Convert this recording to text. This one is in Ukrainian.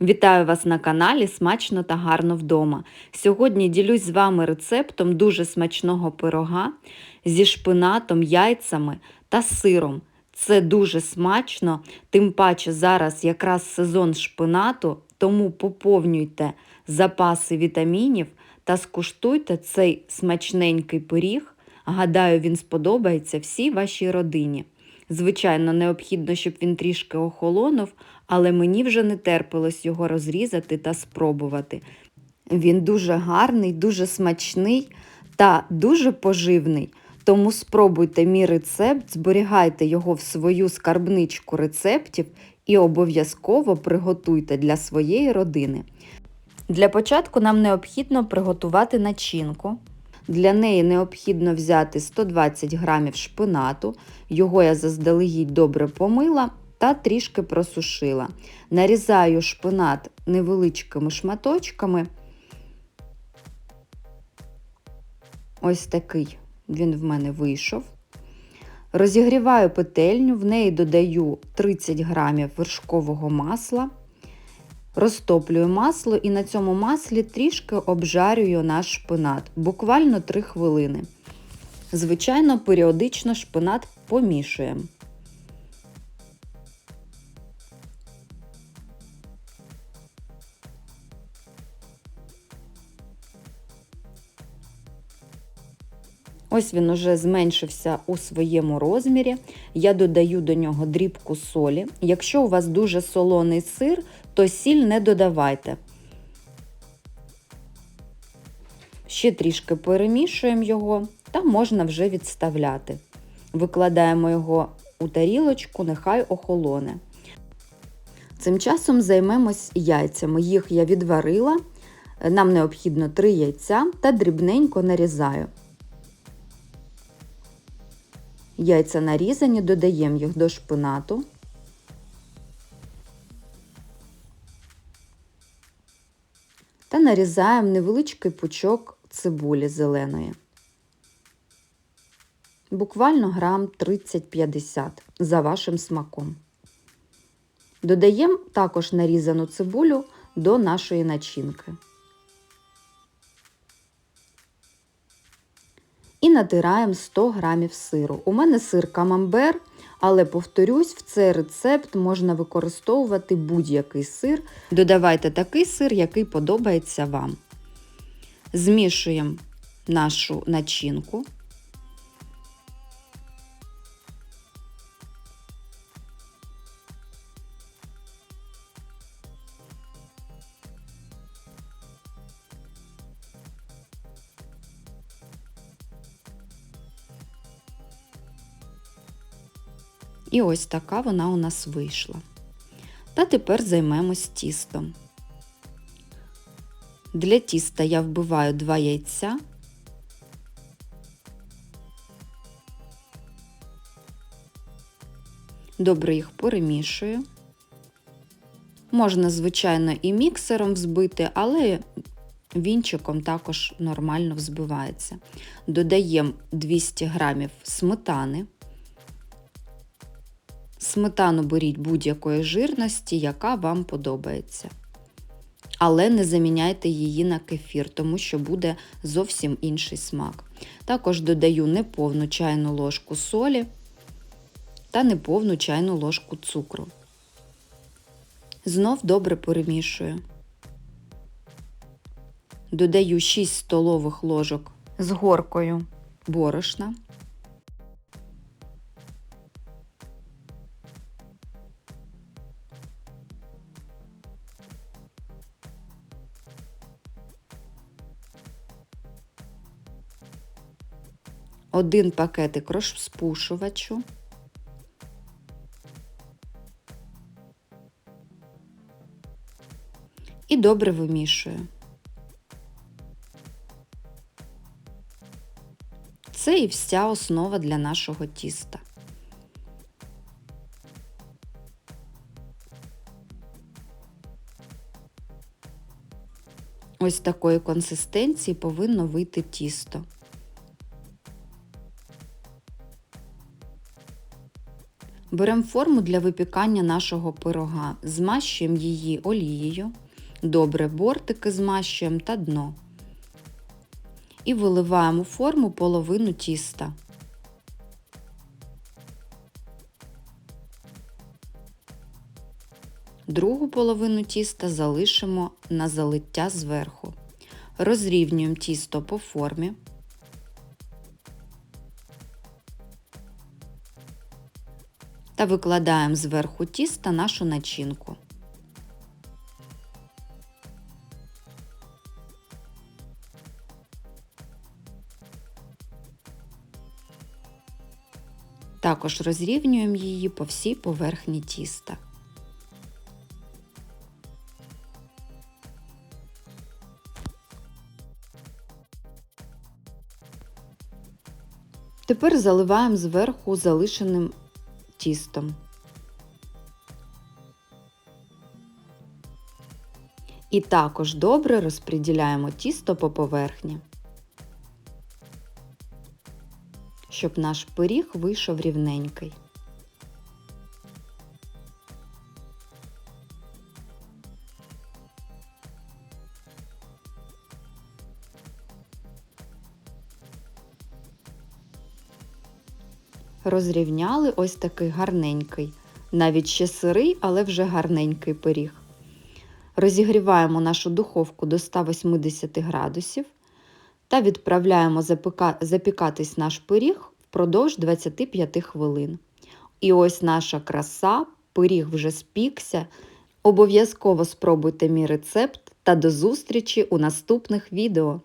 Вітаю вас на каналі Смачно та гарно вдома. Сьогодні ділюсь з вами рецептом дуже смачного пирога зі шпинатом, яйцями та сиром. Це дуже смачно, тим паче зараз якраз сезон шпинату, тому поповнюйте запаси вітамінів та скуштуйте цей смачненький пиріг. Гадаю, він сподобається всій вашій родині. Звичайно, необхідно, щоб він трішки охолонув, але мені вже не терпилось його розрізати та спробувати. Він дуже гарний, дуже смачний та дуже поживний. Тому спробуйте мій рецепт, зберігайте його в свою скарбничку рецептів і обов'язково приготуйте для своєї родини. Для початку нам необхідно приготувати начинку. Для неї необхідно взяти 120 грамів шпинату, його я заздалегідь добре помила та трішки просушила. Нарізаю шпинат невеличкими шматочками. Ось такий він в мене вийшов. Розігріваю петельню, в неї додаю 30 грамів вершкового масла. Розтоплюю масло і на цьому маслі трішки обжарюю наш шпинат, буквально 3 хвилини. Звичайно, періодично шпинат помішуємо. Ось він уже зменшився у своєму розмірі. Я додаю до нього дрібку солі. Якщо у вас дуже солоний сир, то сіль не додавайте. Ще трішки перемішуємо його та можна вже відставляти. Викладаємо його у тарілочку, нехай охолоне. Цим часом займемось яйцями. Їх я відварила. Нам необхідно 3 яйця та дрібненько нарізаю. Яйця нарізані, додаємо їх до шпинату. Та нарізаємо невеличкий пучок цибулі зеленої. Буквально грам 30-50 за вашим смаком. Додаємо також нарізану цибулю до нашої начинки. І натираємо 100 грамів сиру. У мене сир камамбер, але, повторюсь, в цей рецепт можна використовувати будь-який сир. Додавайте такий сир, який подобається вам. Змішуємо нашу начинку. І ось така вона у нас вийшла. Та тепер займемось тістом. Для тіста я вбиваю 2 яйця. Добре їх перемішую. Можна, звичайно, і міксером взбити, але вінчиком також нормально взбивається. Додаємо 200 грамів сметани. Сметану беріть будь-якої жирності, яка вам подобається. Але не заміняйте її на кефір, тому що буде зовсім інший смак. Також додаю неповну чайну ложку солі та неповну чайну ложку цукру. Знов добре перемішую. Додаю 6 столових ложок з горкою борошна. Один пакетик розпушувачу, і добре вимішую. Це і вся основа для нашого тіста. Ось такої консистенції повинно вийти тісто. Беремо форму для випікання нашого пирога, змащуємо її олією, добре бортики змащуємо та дно. І виливаємо у форму половину тіста. Другу половину тіста залишимо на залиття зверху. Розрівнюємо тісто по формі. Та викладаємо зверху тіста нашу начинку. Також розрівнюємо її по всій поверхні тіста. Тепер заливаємо зверху залишеним тістом. І також добре розподіляємо тісто по поверхні, щоб наш пиріг вийшов рівненький. Розрівняли ось такий гарненький, навіть ще сирий, але вже гарненький пиріг. Розігріваємо нашу духовку до 180 градусів та відправляємо запікатись наш пиріг впродовж 25 хвилин. І ось наша краса, пиріг вже спікся. Обов'язково спробуйте мій рецепт та до зустрічі у наступних відео.